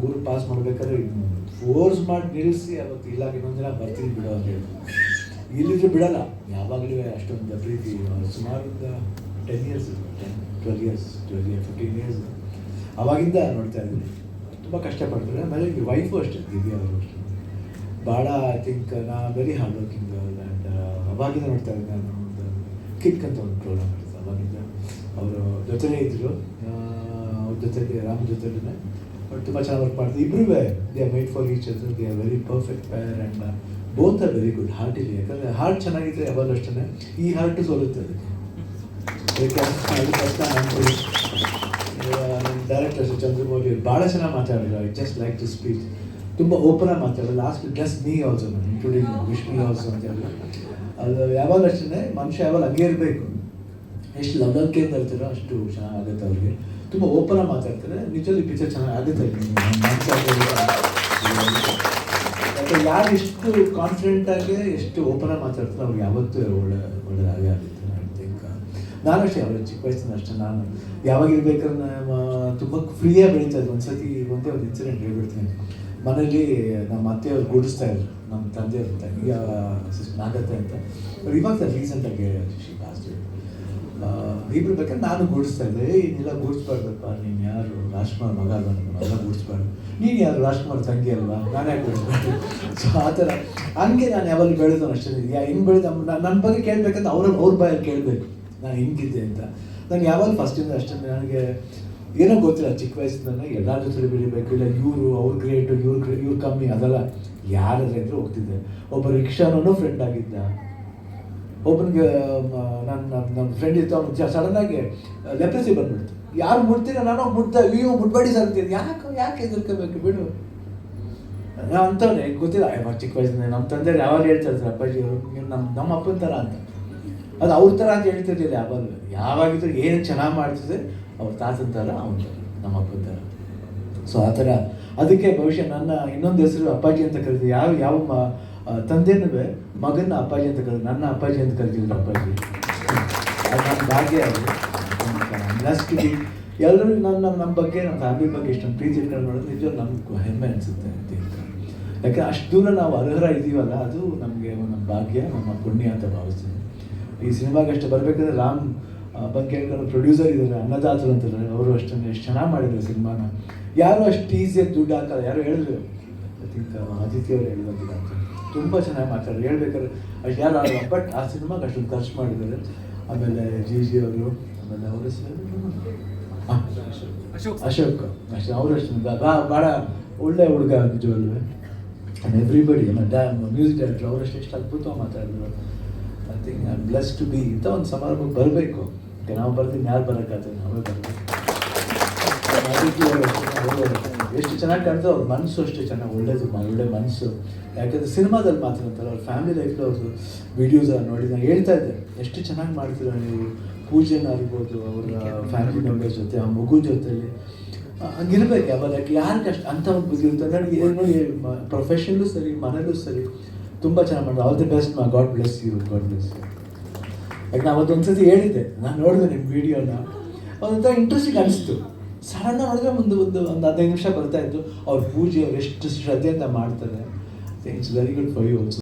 ಊರು ಪಾಸ್ ಮಾಡ್ಬೇಕಾದ್ರೆ ಫೋರ್ಸ್ ಮಾಡಿ ನಿಲ್ಲಿಸಿ ಅವತ್ತು ಇಲ್ಲ ಇನ್ನೊಂದು ದಿನ ಬರ್ತೀನಿ ಬಿಡೋ ಅಂತ ಹೇಳಿ ಇಲ್ಲಿದ್ರೆ ಬಿಡಲ್ಲ. ಯಾವಾಗಲೂ ಅಷ್ಟೊಂದು ಪ್ರೀತಿ, ಸುಮಾರು ten years ten twelve years twelve year fifteen years ಅವಾಗಿಂದ ನೋಡ್ತಾ ಇದ್ದೀನಿ. ತುಂಬ ಕಷ್ಟಪಡ್ತಾರೆ. ಆಮೇಲೆ ವೈಫು ಅಷ್ಟೇ, ದಿವ್ಯಾ ಅವರು ಅಷ್ಟೇ. ಭಾಳ ಐ ಥಿಂಕ್ ನಾ ವೆರಿ ಹಾರ್ಡ್ ವರ್ಕಿಂಗ್ ಆ್ಯಂಡ್ ಅವಾಗಿಂದ ನೋಡ್ತಾ ಇದ್ದೆ ನಾನು ಒಂದು ಕಿಕ್ ಅಂತ ಒಂದು ಪ್ರೋಗ್ರಾಮ್ ಇರ್ತದೆ ಅವಾಗಿಂದ ಅವರು ಜೊತೆಲೇ ಇದ್ದರು ಅವ್ರ ಜೊತೆಗೆ ರಾಮ್ ಜೊತೆಲೇ. ಬಟ್ ತುಂಬ ಚೆನ್ನಾಗಿ ವರ್ಕ್ ಮಾಡ್ತಾರೆ ಇಬ್ಬರೂ they are made for each other they are very perfect pair and both are very good heart ಇಲ್ಲಿ ಯಾಕಂದರೆ ಹಾರ್ಟ್ ಚೆನ್ನಾಗಿದ್ರೆ ಯಾವಾಗಲೂ ಅಷ್ಟೇ ಈ ಹಾರ್ಟು ಸೋಲುತ್ತೆ ಅದಕ್ಕೆ. ಡೈರೆಕ್ಟರ್ ಚಂದ್ರಮೌಳಿ ಭಾಳ ಚೆನ್ನಾಗಿ ಮಾತಾಡಿದ್ರು. I just like to speech ತುಂಬ ಓಪನ್ ಆಗಿ ಮಾತಾಡೋದು ಲಾಸ್ಟ್ ಜಸ್ಟ್ ಮೀ ಆಲ್ಸೋ ನಾನು ಇನ್ಕ್ಲೂಡಿಂಗ್ ವಿಶ್ ಮೀ ಆಲ್ಸೋ ಅಂತ ಹೇಳಿ ಅದು ಯಾವಾಗ ಅಷ್ಟೇ ಮನುಷ್ಯ ಯಾವಾಗ ಹಂಗೆ ಇರಬೇಕು. ಎಷ್ಟು ಲವಲವಿಕೆಯಿಂದ ಇರ್ತೀರೋ ಅಷ್ಟು ಚೆನ್ನಾಗುತ್ತೆ ಅವ್ರಿಗೆ. ತುಂಬ ಓಪನ್ ಆಗಿ ಮಾತಾಡ್ತಾರೆ. ನಿಜವಾಗಿ ಪಿಕ್ಚರ್ ಚೆನ್ನಾಗಿ ಆಗುತ್ತೆ. ಯಾಕೆ ಯಾರು ಎಷ್ಟು ಕಾನ್ಫಿಡೆಂಟ್ ಆಗಿ ಎಷ್ಟು ಓಪನ್ ಆಗಿ ಮಾತಾಡ್ತಾರೆ ಅವ್ರಿಗೆ ಯಾವತ್ತೂ ಒಳ್ಳೆ ಒಳ್ಳೆದಾಗೇ ಆಗುತ್ತೆ ನಾನು ಥಿಂಕ್ ನಾನು ಅಷ್ಟೇ ಅವ್ರ ಚಿಕ್ಕ ವಯಸ್ಸಿನ ಅಷ್ಟೇ. ನಾನು ಯಾವಾಗ ಇರ್ಬೇಕಾದ್ರೆ ತುಂಬ ಫ್ರೀಯಾಗಿ ಬೆಳೀತಾ ಇದ್ದೆ. ಒಂದ್ಸತಿ ಒಂದೇ ಒಂದು ಇನ್ಸಿಡೆಂಟ್ ಹೇಳ್ಬಿಡ್ತೀನಿ. ಮನೇಲಿ ನಮ್ಮ ಅತ್ತೆಯವ್ರು ಗೂಡಿಸ್ತಾ ಇದ್ರು. ನಮ್ಮ ತಂದೆಯವ್ರ ತಂಗಿ ನಾಗತ್ತೆ ಅಂತ. ಇವಾಗ ರೀಸೆಂಟಾಗಿ ಲಾಸ್ಟ್ ಇಬ್ರು ಬಗ್ಗೆ ನಾನು ಗೂಡಿಸ್ತಾ ಇದ್ದೆ ಇನ್ನೆಲ್ಲ ಗೂಡಿಸ್ಬಾರ್ದಪ್ಪ ನೀನು ಯಾರು? ರಾಜ್ಕುಮಾರ್ ಮಗ ಅಲ್ವಾ ಎಲ್ಲ ಗೂಡಿಸ್ಬಾರ್ದು ನೀನು ಯಾರು? ರಾಜ್ಕುಮಾರ್ ತಂಗಿ ಅಲ್ವಾ? ನಾನೇ ಗೂಡಿಸ್ಬಾರ್ದು ಸೊ ಆ ಥರ. ಹಂಗೆ ನಾನು ಯಾವಾಗ ಬೆಳೆದವನು ಅಷ್ಟೇ. ಯಾ, ಹಿಂಗೆ ಬೆಳೆದ ನನ್ನ ಬಗ್ಗೆ ಕೇಳಬೇಕಂತ ಅವ್ರ ಅವ್ರ ಬಾಯಲ್ಲಿ ಕೇಳಬೇಕು. ನಾನು ಹಿಂಗಿದ್ದೆ ಅಂತ. ನಾನು ಯಾವಾಗ ಫಸ್ಟಿಂದ ಅಷ್ಟೇ. ನನಗೆ ಏನೋ ಗೊತ್ತಿಲ್ಲ, ಚಿಕ್ಕ ವಯಸ್ಸಿಂದ ಎಲ್ಲರ ಜೊತೆ ಬೆಳಿಬೇಕು. ಇಲ್ಲ, ಇವರು, ಅವ್ರ ಗ್ರೇಟು ಇವ್ರು ಇವ್ರು ಕಮ್ಮಿ, ಅದೆಲ್ಲ ಯಾರಾದ್ರೆ ಹೋಗ್ತಿದ್ದೆ. ಒಬ್ಬ ರಿಕ್ಷಾನೂ ಫ್ರೆಂಡ್ ಆಗಿದ್ದ. ಒಬ್ಬನಿಗೆ ನನ್ನ ನನ್ನ ಫ್ರೆಂಡ್ ಇತ್ತು ಅವ್ನು ಸಡನ್ನಾಗಿ ಲೆಪ್ರಸಿ ಬಂದ್ಬಿಡ್ತು. ಯಾರು ಮುಡ್ತೀರ ನಾನು ಮುಡ್ತ ಅಯ್ಯೋ, ಮುಟ್ಬೇಡಿ ಸರ್ ಅಂತೀನಿ. ಯಾಕೆ ಯಾಕೆ ಎದುರ್ಕೋಬೇಕು ಬಿಡು. ನಾ ಅಂಥವ್ನೆ, ಗೊತ್ತಿಲ್ಲ ಚಿಕ್ಕ ವಯಸ್ಸಿನ ನಮ್ಮ ತಂದೆ ಯಾವಾಗ ಹೇಳ್ತಾರೆ, ಸರ್, ಅಪ್ಪಾಜಿ, ಅವರು ನಮ್ಮ ನಮ್ಮ ಅಪ್ಪನ ಥರ ಅಂತ. ಅದು ಅವ್ರ ಥರ ಅಂತ ಹೇಳ್ತಿರ್ಲಿಲ್ಲ ಯಾವಾಗ. ಯಾವಾಗಿದ್ರು ಏನು ಚೆನ್ನಾಗಿ ಮಾಡ್ತಿದ್ರೆ ಅವ್ರ ತಾತನ ಥರ, ಅವನ ಥರ, ನಮ್ಮ ಅಪ್ಪನ ಥರ. ಸೊ ಆ ಥರ. ಅದಕ್ಕೆ ಭವಿಷ್ಯ ನನ್ನ ಇನ್ನೊಂದು ಹೆಸರು ಅಪ್ಪಾಜಿ ಅಂತ ಕರಿತೀವಿ. ಯಾವ ಯಾವ ತಂದೆನೂ ಮಗನ ಅಪ್ಪಾಜಿ ಅಂತ ಕರೆದ್ರು, ನನ್ನ ಅಪ್ಪಾಜಿ ಅಂತ ಕರಿತಿದ್ರು ಅಪ್ಪಾಜಿ. ಅದು ನನ್ನ ಭಾಗ್ಯ ಅದು. ಎಲ್ಲರೂ ನನ್ನ, ನಮ್ಮ ಬಗ್ಗೆ ನಮ್ಮ ಫ್ಯಾಮಿಲಿ ಬಗ್ಗೆ ಇಷ್ಟೊಂದು ಪ್ರೀತಿ ಇಟ್ಕೊಂಡು ನೋಡೋದು ನಿಜ ನಮ್ಗೆ ಹೆಮ್ಮೆ ಅನಿಸುತ್ತೆ ಅಂತ ಹೇಳ್ತಾರೆ. ಯಾಕೆ ಅಷ್ಟು ದೂರ ನಾವು ಅರ್ಹರ ಇದ್ದೀವಲ್ಲ ಅದು ನಮಗೆ ನಮ್ಮ ಭಾಗ್ಯ, ನಮ್ಮ ಪುಣ್ಯ ಅಂತ ಭಾವಿಸ್ತೀನಿ. ಈ ಸಿನಿಮಾಗೆ ಅಷ್ಟು ಬರಬೇಕಂದ್ರೆ ರಾಮ್ ಬಗ್ಗೆ ಹೇಳ್ಕೊಂಡು ಪ್ರೊಡ್ಯೂಸರ್ ಇದ್ದಾರೆ, ಅನ್ನದಾತರು ಅಂತಾರೆ ಅವರು ಅಷ್ಟೊಂದು ಎಷ್ಟು ಚೆನ್ನಾಗಿ ಮಾಡಿದ್ರು ಸಿನಿಮಾನ. ಯಾರು ಅಷ್ಟು ಈಸಿಯಾಗಿ ದುಡ್ಡು ಹಾಕಲ್ಲ? ಯಾರು ಹೇಳಿದ್ರು ಐ ಥಿಂಕ್ ಆದಿತ್ಯ ತುಂಬ ಚೆನ್ನಾಗಿ ಮಾತಾಡೋರು ಹೇಳ್ಬೇಕಾದ್ರೆ ಅಷ್ಟು ಯಾರು ಆಗಲ್ಲ ಬಟ್ ಆ ಸಿನಿಮಾಗೆ ಅಷ್ಟೊಂದು ಖರ್ಚು ಮಾಡಿದ್ದಾರೆ. ಆಮೇಲೆ ಜಿ ಜಿ ಅವರು ಆಮೇಲೆ ಅವರ ಅಶೋಕ್. ಅಶೋಕ್. ಅಷ್ಟೇ ಅವರು ಅಷ್ಟು. ಭಾಳ ಒಳ್ಳೆ ಹುಡುಗ ನಿಜವಲ್ವೇ ಆ್ಯಂಡ್ ಎವ್ರಿಬಡಿ ಮ್ಯೂಸಿಕ್ ಡೈರೆಕ್ಟರ್ ಅವರಷ್ಟು ಎಷ್ಟು ಅದ್ಭುತವಾಗಿ ಮಾತಾಡಿದ್ರು. I think I bless to be ಇಂಥ ಒಂದು ಸಮಾರಂಭಕ್ಕೆ ಬರಬೇಕು. ನಾವು ಬರ್ತೀನಿ ಯಾರು ಬರೋಕ್ಕಾಗ್ತದೆ ನಾವೇ ಬರಬೇಕು. ಎಷ್ಟು ಚೆನ್ನಾಗಿ ಕಾಣ್ತೋ ಅವ್ರ ಮನಸ್ಸು ಅಷ್ಟು ಚೆನ್ನಾಗಿ, ಒಳ್ಳೇದು ಒಳ್ಳೆ ಮನಸ್ಸು. ಯಾಕಂದರೆ ಸಿನಿಮಾದಲ್ಲಿ ಮಾತಾಡ್ತಾರೆ ಅವ್ರ ಫ್ಯಾಮಿಲಿ ಲೈಫ್ ಅವ್ರದ್ದು ವೀಡಿಯೋಸ್ ನೋಡಿ ನಾನು ಹೇಳ್ತಾ ಇದ್ದೆ, ಎಷ್ಟು ಚೆನ್ನಾಗಿ ಮಾಡ್ತೀರ ನೀವು? ಪೂಜೆನ ಇರ್ಬೋದು ಅವರ ಫ್ಯಾಮಿಲಿ ಮೆಂಬರ್ಸ್ ಜೊತೆ, ಆ ಮಗು ಜೊತೆಲಿ. ಹಂಗಿರ್ಬೇಕು, ಯಾವಾಗ ಯಾರು ಕಷ್ಟ ಅಂಥ ಒಂದು ಬುದ್ಧಿ ಅಂತ ನನಗೆ ಏನು ಪ್ರೊಫೆಷನ್ಲು ಸರಿ ಮನೇಲೂ ಸರಿ, ತುಂಬ ಚೆನ್ನಾಗಿ ಮಾಡಿದ್ರು ಆಲ್ ದಿ ಬೆಸ್ಟ್ ಮಾ God bless you God bless you ಯಾಕೆ ನಾವು ಅದೊಂದ್ಸತಿ ಹೇಳಿದ್ದೆ, ನಾನು ನೋಡಿದೆ ನಿಮ್ಮ ವಿಡಿಯೋನ ಅದೊಂಥರ ಇಂಟ್ರೆಸ್ಟಿಂಗ್ ಅನಿಸ್ತು. ಸಡನ್ನ ನೋಡಿದ್ರೆ ಒಂದು ಒಂದು ಒಂದು ಹದಿನೈದು ನಿಮಿಷ ಬರ್ತಾ ಇತ್ತು. ಅವ್ರ ಪೂಜೆ ಅವ್ರು ಎಷ್ಟು ಶ್ರದ್ಧೆಯಿಂದ ಮಾಡ್ತಾರೆ. It's very good for you also